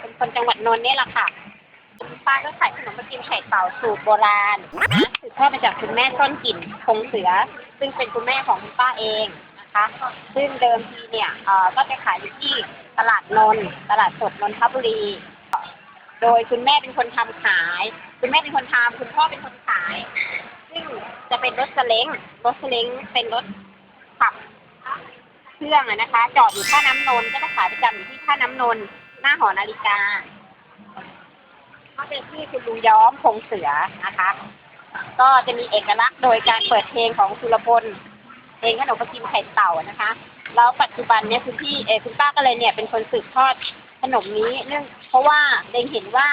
เป็นคนจังหวัดนนท์เนี่ยแหละค่ะคุณป้าก็ขายขนมปังกิมไข่เต่าสูตรโบราณนะสืบทอดมาจากคุณแม่ต้นกลิ่นคงเสือ ซึ่งเป็นคุณแม่ของคุณป้าเองนะคะ ซึ่งเดิมทีเนี่ยเอ่อก็จะขายอยู่ที่ตลาดนนท์ตลาดสดนนทบุรี โดยคุณแม่เป็นคนทำขาย คุณแม่เป็นคนทำคุณพ่อเป็นคนขาย ซึ่งจะเป็นรถสเล้งรถสเล้งเป็นรถขับเครื่องอะนะคะ จอดอยู่ท่าน้ำนนท์ก็จะขายประจำอยู่ที่ท่าน้ำนนท์ หน้าหอนาฬิกาก็เป็นที่คุณลุงย้อมคงเสือนะคะ ก็จะมีเอกลักษณ์โดยการเปิดเพลงของสุรพลเพลงขนมปังกิมไข่เต่านะคะแล้วปัจจุบันเนี่ยคุณพี่เอคุณป้าก็เลยเนี่ยเป็นคนสืบทอดขนมนี้เนื่องเพราะว่าเด็งเห็นว่า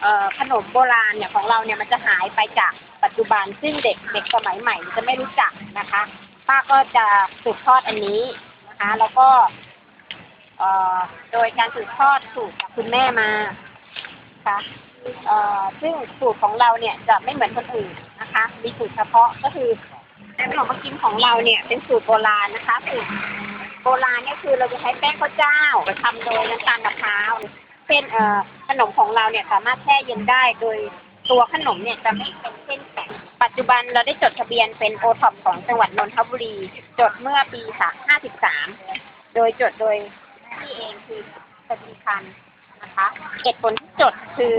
เอ่อขนมโบราณเนี่ยของเราเนี่ยมันจะหายไปจากปัจจุบันซึ่งเด็กเด็กสมัยใหม่จะไม่รู้จักนะคะ ป้าก็จะสืบทอดอันนี้นะคะ แล้วก็ โดยการสืบทอดสูตรจากคุณแม่มานะคะเอ่อซึ่งสูตรของเราเนี่ยจะไม่เหมือนคนอื่นนะคะ มีสูตรเฉพาะก็คือขนมปังกิมของเราเนี่ยเป็นสูตรโบราณนะคะสูตรโบราณเนี่ยคือเราจะใช้แป้งข้าวเจ้าทำโดยน้ำตาลมะพร้าวเส้นขนมของเราเนี่ยสามารถแช่เย็นได้โดยตัวขนมเนี่ยจะไม่เป็นเส้นแข็งปัจจุบันเราได้จดทะเบียนเป็นโอท็อปของจังหวัดนนทบุรี จดเมื่อปี 53 โดยจดโดย เองคือสติพันธ์นะคะเหตุผลที่จดคือ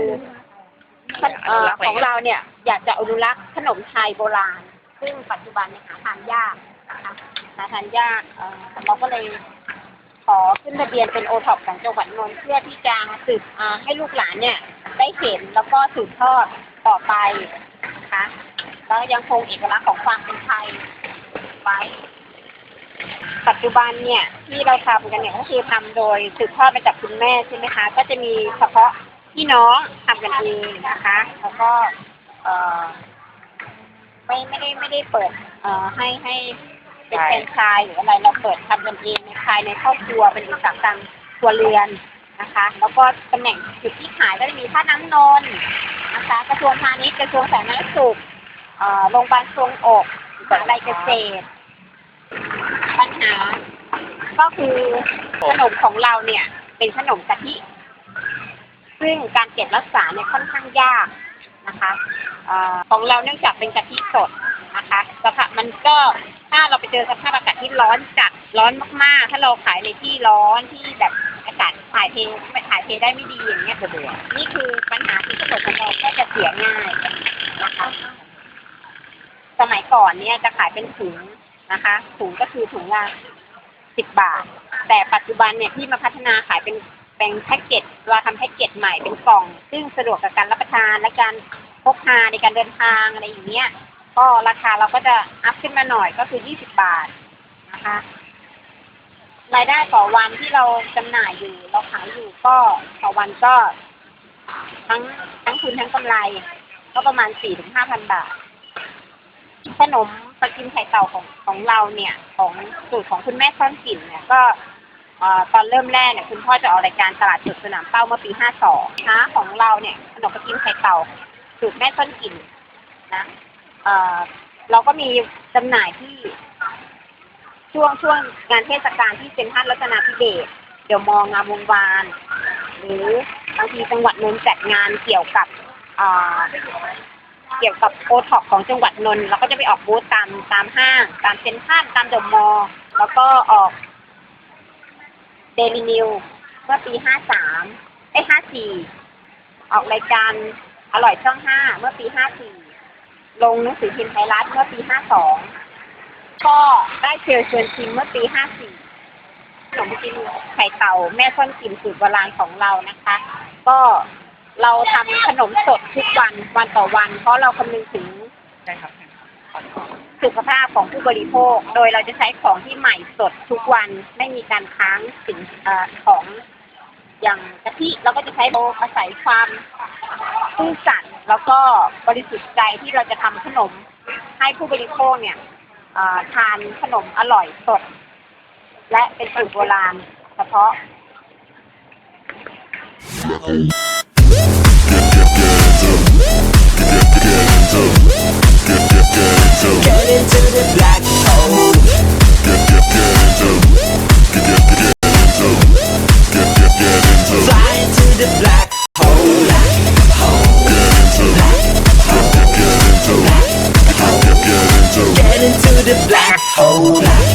เอ่อของเราเนี่ยอยากจะอนุรักษ์ขนมไทยโบราณ ซึ่งปัจจุบันเนี่ยหาทานยากนะคะหาทานยากเอ่อเราก็เลยขอขึ้นทะเบียนเป็นโอท็อปของจังหวัดนนท์เพื่อที่จะสืบอ่าให้ลูกหลานเนี่ย ได้เห็นแล้วก็สืบทอดต่อไปนะคะแล้วยังคงเอกลักษณ์ของความเป็นไทยไว้ ปัจจุบันเนี่ยที่เราทำกันเนี่ยก็คือทำโดยสืบทอดมาจากคุณแม่ใช่ไหมคะ ก็จะมีเฉพาะพี่น้องทำกันเองนะคะ แล้วก็เอ่อไม่ไม่ได้ไม่ได้เปิดเอ่อให้ให้เป็นแฟรนไชส์หรืออะไรเราเปิดทำกันเองในภายในครอบครัวเป็นอุตสาหกรรมครัวเรือนนะคะ แล้วก็ตำแหน่งจุดที่ขายก็จะมีท่าน้ำนนท์นะคะกระทรวงพาณิชย์กระทรวงสาธารณสุขเอ่อโรงพยาบาลทรวงอกมหาลัยเกษตร ปัญหา ก็คือขนมของเราเนี่ย เป็นขนมกะทิ ซึ่งการเก็บรักษาเนี่ยค่อนข้างยากนะคะอของเราเนื่องจากเป็นกะทิสดนะคะสภาพมันก็ถ้าเราไปเจอสภาพอากาศที่ร้อนจัดร้อนมาก ๆ ถ้าเราขายในที่ร้อนที่แบบอากาศถ่ายเทไม่ถ่ายเทได้ไม่ดีอย่างเงี้ยสะดวกนี่คือปัญหาที่ขนมของเราก็จะเสียง่ายนะคะ สมัยก่อนเนี่ยจะขายเป็นถุง นะคะ ถุงก็คือถุงละสิบบาท แต่ปัจจุบันเนี่ยที่มาพัฒนาขายเป็นเป็นแพ็กเกจเราทำแพ็กเกจใหม่เป็นกล่อง ซึ่งสะดวกกับการรับประทานและการพกพาในการเดินทางอะไรอย่างเงี้ย ก็ราคาเราก็จะอัพขึ้นมาหน่อยก็คือยี่สิบบาทนะคะ รายได้ต่อวันที่เราจำหน่ายอยู่เราขายอยู่ก็ต่อวันก็ ทั้งทั้งทุนทั้งกำไร ก็ประมาณสี่ถึงห้าพันบาท ขนมปลากิมไข่เต่าของของเราเนี่ย ของสูตรของคุณแม่ซ่อนกลิ่นเนี่ยก็เอ่อตอนเริ่มแรกเนี่ยคุณพ่อจะออกรายการตลาดสดสนามเป้าเมื่อปี 52ค้าของเราเนี่ยขนมปลากิมไข่เต่าสูตรแม่ซ่อนกลิ่นนะเอ่อเราก็มีจำหน่ายที่ ช่วงช่วงงานเทศกาลที่เซ็นทรัลรัตนาธิเบศรเดี๋ยวมองงามวงวาน หรือบางทีจังหวัดนนท์จัดงานเกี่ยวกับอ่า เกี่ยวกับโอท็อปของจังหวัดนนท์เราก็จะไปออกบูธตามตามห้าง ตามเซ็นทรัลตามเดอะมอลล์แล้วก็ออกเดลินิวเมื่อปีห้าสามเอ้ห้าสี่ออกรายการอร่อยช่องห้าเมื่อปีห้าสี่ลงหนังสือพิมพ์ไทยรัฐเมื่อปีห้าสองก็ได้เชิญชวนชิมเมื่อปีห้าสี่ขนมจีนไข่เต่าแม่ซ่อนกลิ่นสูตรโบราณของเรานะคะ ก็ เราทำขนมสดทุกวันวันต่อวัน เพราะเราคำนึงถึงได้ครับสุขภาพของผู้บริโภค โดยเราจะใช้ของที่ใหม่สดทุกวันไม่มีการค้างสินเอ่อของอย่างกะทิเราก็จะใช้โบอาศัยความซื่อสัตย์แล้วก็บริสุทธิ์ใจที่เราจะทำขนมให้ผู้บริโภคเนี่ยเอ่อทานขนมอร่อยสด และเป็นสูตรโบราณเฉพาะ Get the black hole. Get into, black hole. get into, the black hole. get into the black hole.